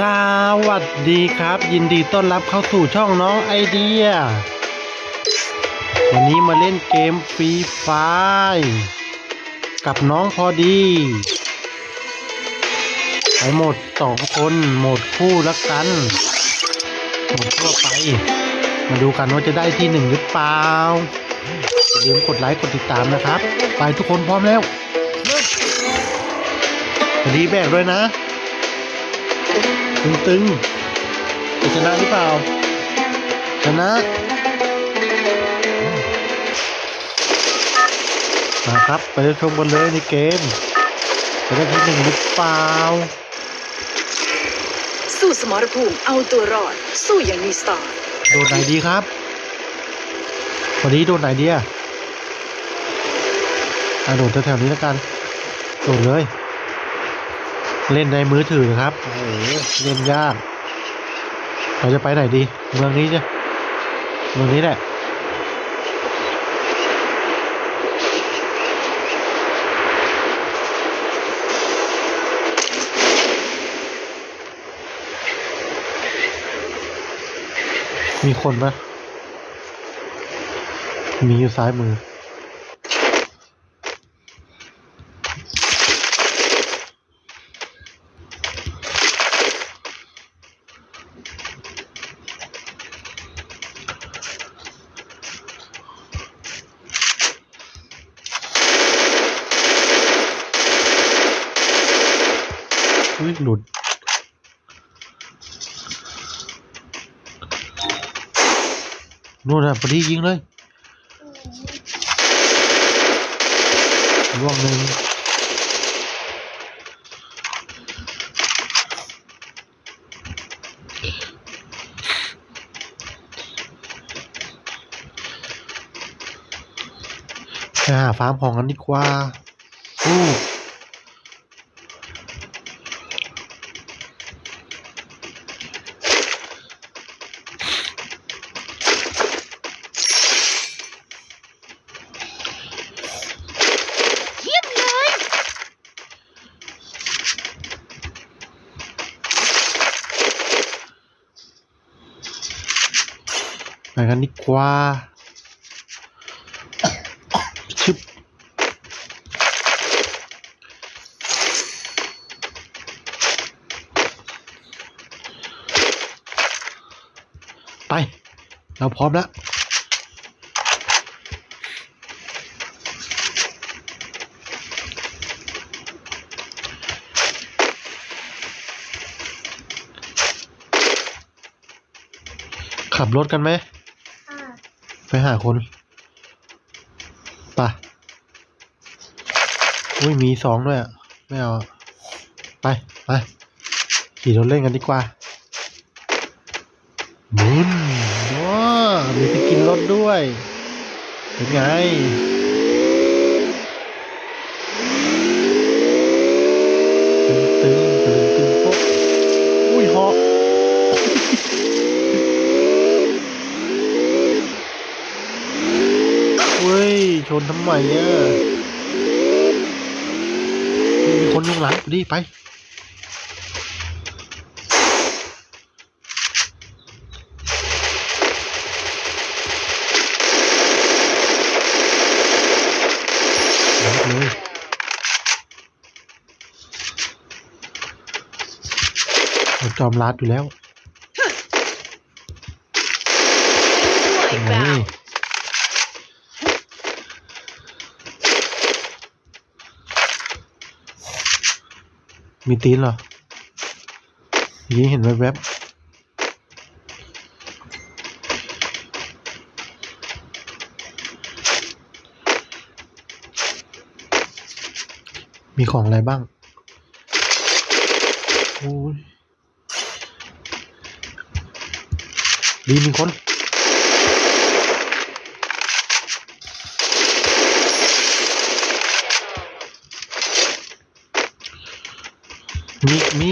สวัสดีครับ ยินดีต้อนรับเข้าสู่ช่องน้องไอเดีย วันนี้มาเล่นเกมฟรีไฟกับน้องพอดีไปโหมดสองคนโหมดคู่ละกันโหมดทั่วไป มาดูกันว่าจะได้ที่หนึ่งหรือเปล่าอย่าลืมกดไลค์กดติดตามนะครับ ไปทุกคนพร้อมแล้วพอดีแบกด้วยนะ ตึงตึงๆจะชนะหรือเปล่า ชนะ มาครับ ไปชมกันเลยในเกม จะได้ที่หนึ่งหรือเปล่า สู้สมรภูมิเอาตัวรอด สู้อย่างมีสไตล์โดนไหนดีครับ วันนี้โดนไหนดีอะอะโดดแถวๆนี้แล้วกัน โดดเลย เล่นในมือถือนะครับโอ้โหเล่นยากเราจะไปไหนดี เมืองนี้จ้ะเมืองนี้แหละมีคนปะมีอยู่ซ้ายมือ อุ้ยหลุด นู่นนะพอดียิงเลยร่วงหนึ่งไปหาฟาร์มของกันดีกว่าอู้ ไปกันดีกว่าชึบไป เราพร้อมแล้วขับรถกันไหม หาคนป่ะอุ้ยมีสองด้วยอะไม่เอา ไปไปขี่รถเล่นกันดีกว่าบุนว้ามีไปกินรถด้วย เป็นไง นทำไมอะมีคนอยู่หลังดิไปรับเลยเราจอมรัดอยู่แล้วด้วย โอ้ แบ ย บ มีตีนเหรอยิงเห็นแวบๆมีของอะไรบ้าง โอ้ย ดีมีคน มีมี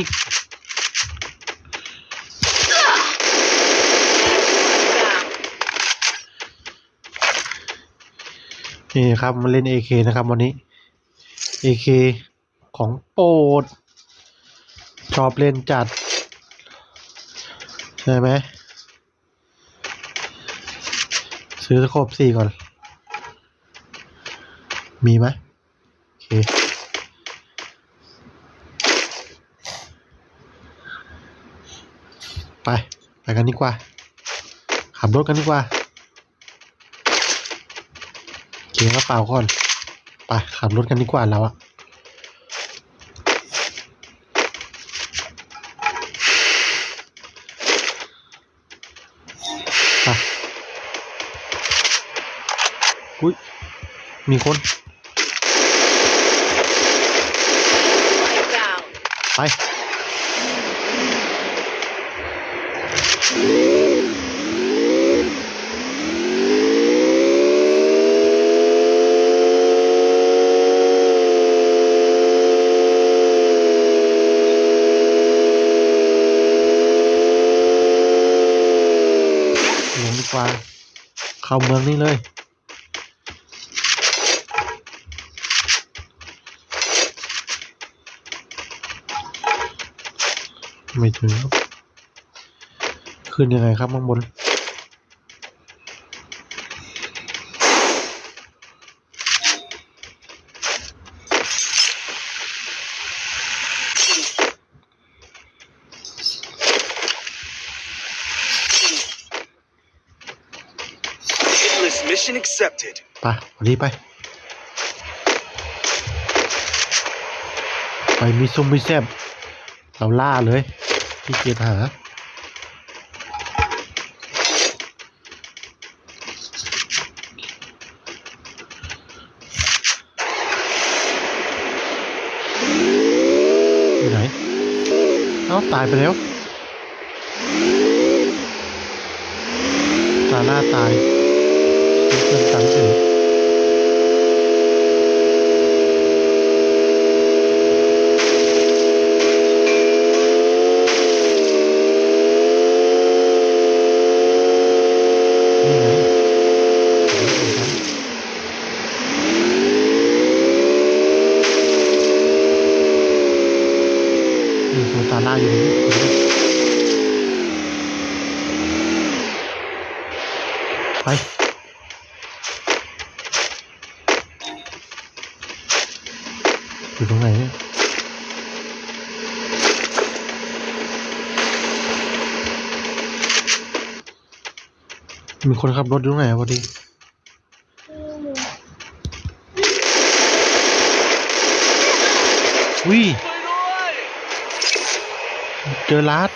นี่ครับมาเล่น AK นะครับวันนี้ AK ของโปรดชอบเล่นจัด ใช่ไหมซื้อสโคปสี่ก่อน มีไหมโอเค ไป ไปกันดีกว่า ขับรถกันดีกว่าเกียร์กระเป๋าก่อนไปขับรถกันดีกว่าเราอะไปอุ้ย มีคนดาวไป ลงดี กว่า เข้าเมืองนี่เลย ไม่ถึงครับ ขึ้นยังไงครับข้างบน mission accepted. ไปวันนี้ไป ไปมีซุ่มมีแซบเราล่าเลยที่เกียรหาอยู่ไหน เอ้า ตายไปแล้ว ตาหน้าตายเพื่อนกันเฉยนี่ไงเดี๋ยวเหมือนกันนี่ ตาล่าอยู่นี่ไปอยู่ตรงไหนเนี่ยมีคนขับรถอยู่ตรงไหนพอดีวิเจอลัด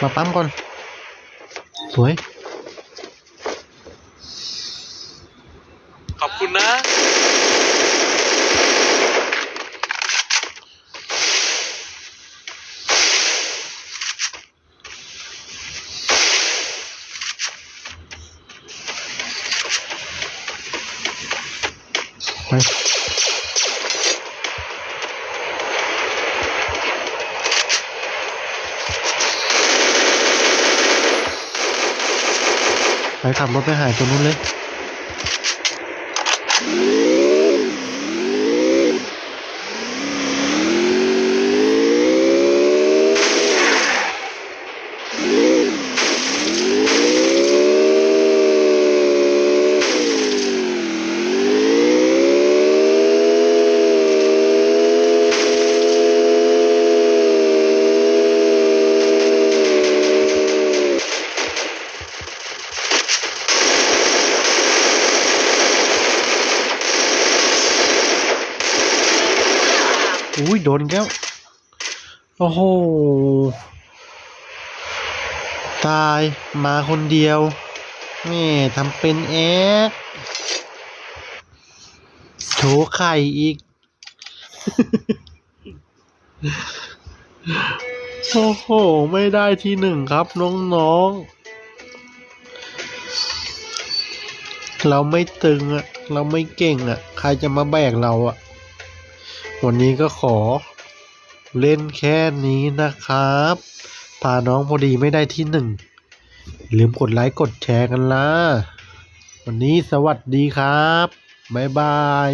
มาปั๊มก่อนสวยขอบคุณนะไไปขับรถไปหายตัวนู้นเลย โดนอีกแล้ว โอ้โห ตายมาคนเดียวแม่ทำเป็นแอกโถไข่อีก โอ้โห ไม่ได้ที่หนึ่งครับ น้องๆ เราไม่ตึงอะ เราไม่เก่งอะ ใครจะมาแบกเราอะ วันนี้ก็ขอเล่นแค่นี้นะครับ พาน้องพอดีไม่ได้ที่หนึ่งลืมกดไลค์กดแชร์กันละวันนี้สวัสดีครับ บ๊ายบาย